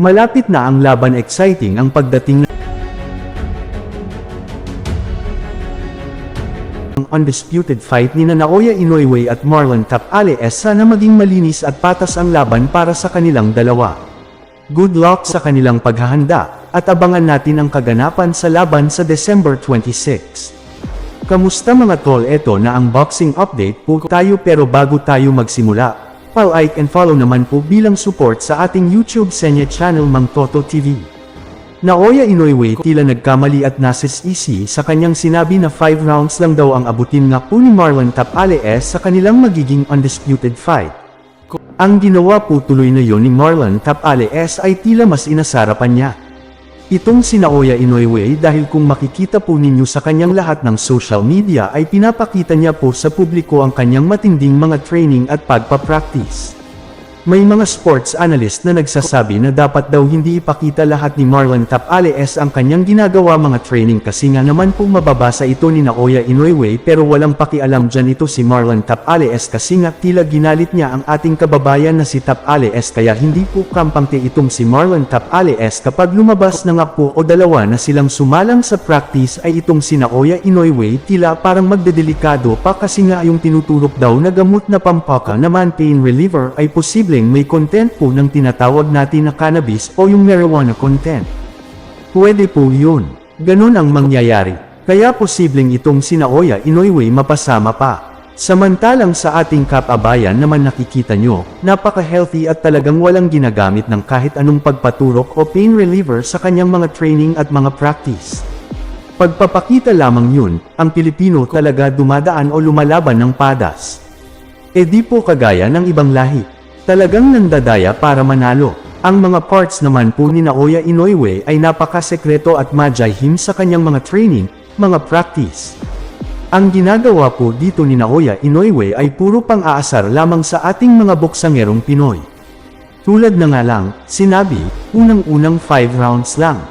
Malapit na ang laban exciting ang pagdating ng undisputed fight ni Naoya Inoue at Marlon Tapales sana maging malinis at patas ang laban para sa kanilang dalawa. Good luck sa kanilang paghahanda, at abangan natin ang kaganapan sa laban sa December 26. Kamusta mga tol eto na ang boxing update po tayo pero bago tayo magsimula, pa-like and follow naman po bilang support sa ating YouTube Senye channel Mang Toto TV. Naoya Inoue tila nagkamali at nasisisi sa kanyang sinabi na 5 rounds lang daw ang abutin nga po ni Marlon Tapales sa kanilang magiging undisputed fight. Ang ginawa po tuloy na yon ni Marlon Tapales ay tila mas inasarapan niya. Itong si Naoya Inoue dahil kung makikita po ninyo sa kanyang lahat ng social media ay pinapakita niya po sa publiko ang kanyang matinding mga training at pagpapractice. May mga sports analyst na nagsasabi na dapat daw hindi ipakita lahat ni Marlon Tapales ang kanyang ginagawa mga training kasi nga naman po mababasa ito ni Naoya Inoue pero walang pakialam dyan ito si Marlon Tapales kasi nga tila ginalit niya ang ating kababayan na si Tapales kaya hindi po kampante itong si Marlon Tapales kapag lumabas na nga po o dalawa na silang sumalang sa practice ay itong si Naoya Inoue tila parang magdedelikado pa kasi nga yung tinuturok daw na gamot na pampaka naman pain reliever ay posibleng may content po ng tinatawag natin na cannabis o yung marijuana content. Pwede po yun. Ganun ang mangyayari. Kaya posibleng itong si Naoya Inoue mapasama pa. Samantalang sa ating kapabayan naman nakikita nyo, napaka-healthy at talagang walang ginagamit ng kahit anong pagpaturok o pain reliever sa kanyang mga training at mga practice. Pagpapakita lamang yun, ang Pilipino talaga dumadaan o lumalaban ng padas. E di po kagaya ng ibang lahi. Talagang nandadaya para manalo. Ang mga parts naman po ni Naoya Inoue ay napakasekreto at majahim sa kanyang mga training, mga practice. Ang ginagawa po dito ni Naoya Inoue ay puro pang-aasar lamang sa ating mga boksangerong Pinoy. Tulad na nga lang, sinabi, unang-unang 5 rounds lang.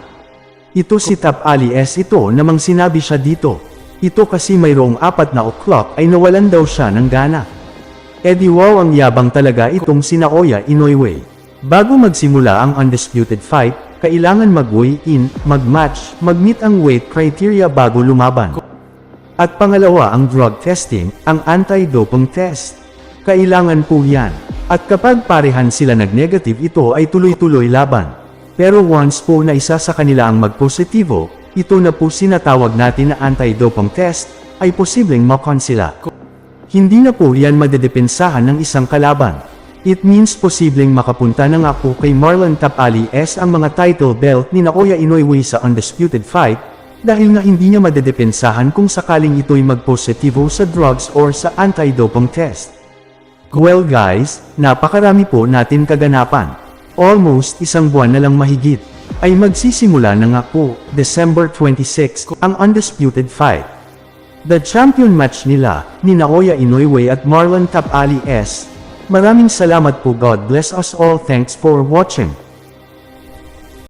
Ito si Tap Ali S ito namang sinabi siya dito. Ito kasi mayroong apat na o'clock ay nawalan daw siya ng gana. E di wow ang yabang talaga itong si Naoya Inoue. Bago magsimula ang undisputed fight, kailangan mag-weigh in, mag-match, mag-meet ang weight criteria bago lumaban. At pangalawa ang drug testing, ang anti-doping test. Kailangan po yan. At kapag parehan sila nag-negative ito ay tuloy-tuloy laban. Pero once po na isa sa kanila ang mag-positibo, ito na po sinatawag natin na anti-doping test, ay posibleng makon sila. Hindi na po yan madedepensahan ng isang kalaban. It means posibleng makapunta na nga po kay Marlon Tapali S ang mga title belt ni Naoya Inoue sa undisputed fight, dahil nga hindi niya madedepensahan kung sakaling ito'y magpositibo sa drugs or sa anti-doping test. Well guys, napakarami po natin kaganapan. Almost isang buwan na lang mahigit, ay magsisimula na nga po, December 26, ang undisputed fight. The champion match nila, ni Naoya Inoue at Marlon Tapali S. Maraming salamat po God bless us all thanks for watching.